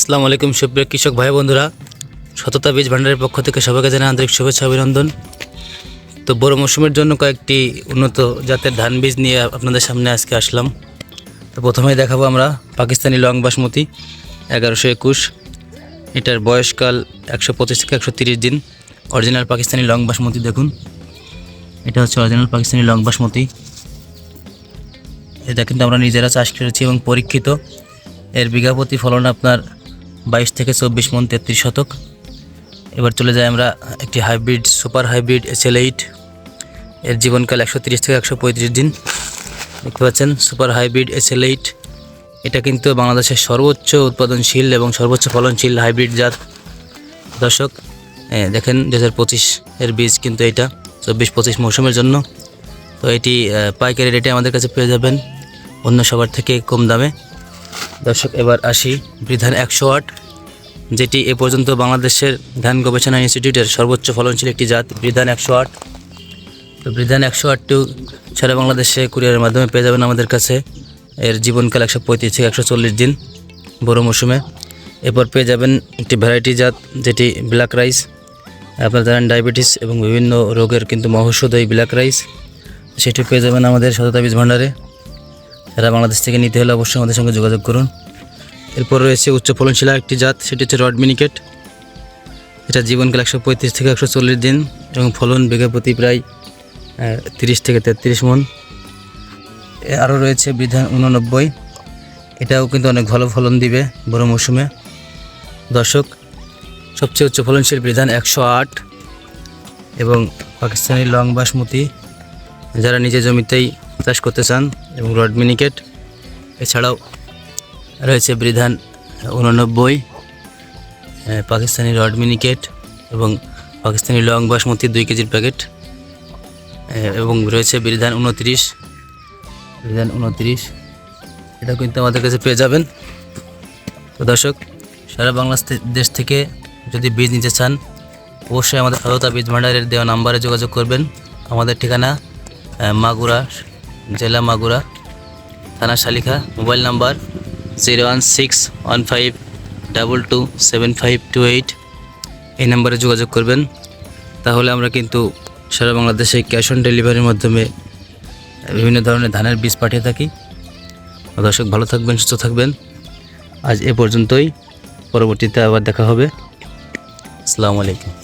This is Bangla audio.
আসসালামু আলাইকুম সুপ্রিয় কৃষক ভাই বন্ধুরা, সততা বীজ ভান্ডারের পক্ষ থেকে সবাইকে জানাই আন্তরিক শুভেচ্ছা অভিনন্দন। তো বড় মৌসুমের জন্য কয়েকটি উন্নত জাতের ধান বীজ নিয়ে আপনাদের সামনে আজকে আসলাম। তো প্রথমেই দেখাবো আমরা পাকিস্তানি লং বাসমতি, এগারোশো একুশ। এটার বয়সকাল একশো পঁচিশ থেকে একশো তিরিশ দিন। অরিজিনাল পাকিস্তানি লং বাসমতি দেখুন। এটা হচ্ছে অরিজিনাল পাকিস্তানি লং বাসমতি। এটা কিন্তু আমরা নিজেরা চাষ করেছি এবং পরীক্ষিত। এর বিঘা প্রতি ফলন আপনার বাইশ থেকে চব্বিশ মন তেত্রিশ শতক। এবার চলে যাই আমরা একটি hybrid, super hybrid SL eight এর জীবনকাল একশো তিরিশ থেকে একশো পঁয়ত্রিশ দিন। দেখতে পাচ্ছেন, সুপার হাইব্রিড এসএল এইট এটা কিন্তু বাংলাদেশের সর্বোচ্চ উৎপাদনশীল এবং সর্বোচ্চ ফলনশীল হাইব্রিড জাত। দর্শক দেখেন দু হাজার পঁচিশ এর বীজ কিন্তু এটা, চব্বিশ পঁচিশ মৌসুমের জন্য। তো এটি পাইকারি রেটে আমাদের কাছে পেয়ে যাবেন। অন্য সবার থেকে কম দামে। দর্শক, এবার আসি বিধান একশো আট, যেটি এ পর্যন্ত বাংলাদেশের ধান গবেষণা ইনস্টিটিউটের সর্বোচ্চ ফলনশীল একটি জাত, বিধান একশো আট। তো বিধান একশো আটটিও সারা বাংলাদেশে কুরিয়ারের মাধ্যমে পেয়ে যাবেন আমাদের কাছে। এর জীবনকাল একশো পঁয়ত্রিশ থেকে একশো চল্লিশ দিন বড় মৌসুমে। এরপর পেয়ে যাবেন একটি ভ্যারাইটি জাত, যেটি ব্ল্যাক রাইস আপনারা জানেন ডায়াবেটিস এবং বিভিন্ন রোগের কিন্তু মহৌষধ এই ব্ল্যাক রাইস সেটি পেয়ে যাবেন আমাদের সততা বীজ ভাণ্ডারে। যারা বাংলাদেশ থেকে নিতে হলে অবশ্যই আমাদের সঙ্গে যোগাযোগ করুন। এরপর রয়েছে উচ্চ ফলনশীল একটি জাত, সেটি হচ্ছে রড মিনিকেট। এটা জীবনকাল একশো পঁয়ত্রিশ থেকে একশো চল্লিশ দিন এবং ফলন বিঘা প্রতি প্রায় তিরিশ থেকে তেত্রিশ মন। আরও রয়েছে বিধান উননব্বই। এটাও কিন্তু অনেক ভালো ফলন দিবে বড় মৌসুমে। দর্শক, সবচেয়ে উচ্চ ফলনশীল বিধান একশো আট এবং পাকিস্তানি লং বাসমতি। যারা নিজের জমিতেই চাষ করতে চান এবং রড মিনিকেট, এছাড়াও রয়েছে বিধান উননব্বই পাকিস্তানি রড মিনিকেট এবং পাকিস্তানি লং বাসমতি দুই কেজির প্যাকেট এবং রয়েছে বিধান উনত্রিশ বিধান উনত্রিশ এটা কিন্তু আমাদের কাছে পেয়ে যাবেন। তো দর্শক, সারা বাংলাদেশ দেশ থেকে যদি বীজ নিতে চান, অবশ্যই আমাদের সততা বীজ ভাণ্ডারের দেওয়া নাম্বারে যোগাযোগ করবেন। আমাদের ঠিকানা মাগুরা জেলা মাগুরা, থানা Shalikha, mobile number zero one six one five double two seven five two eight. এই নাম্বারে যোগাযোগ করবেন। তাহলে আমরা কিন্তু সারা বাংলাদেশে ক্যাশ অন ডেলিভারির মাধ্যমে বিভিন্ন ধরনের ধানের বীজ পাঠিয়ে থাকি। দর্শক, ভালো থাকবেন, সুস্থ থাকবেন। আজ এ পর্যন্তই। পরবর্তীতে আবার দেখা হবে। আসসালামু আলাইকুম।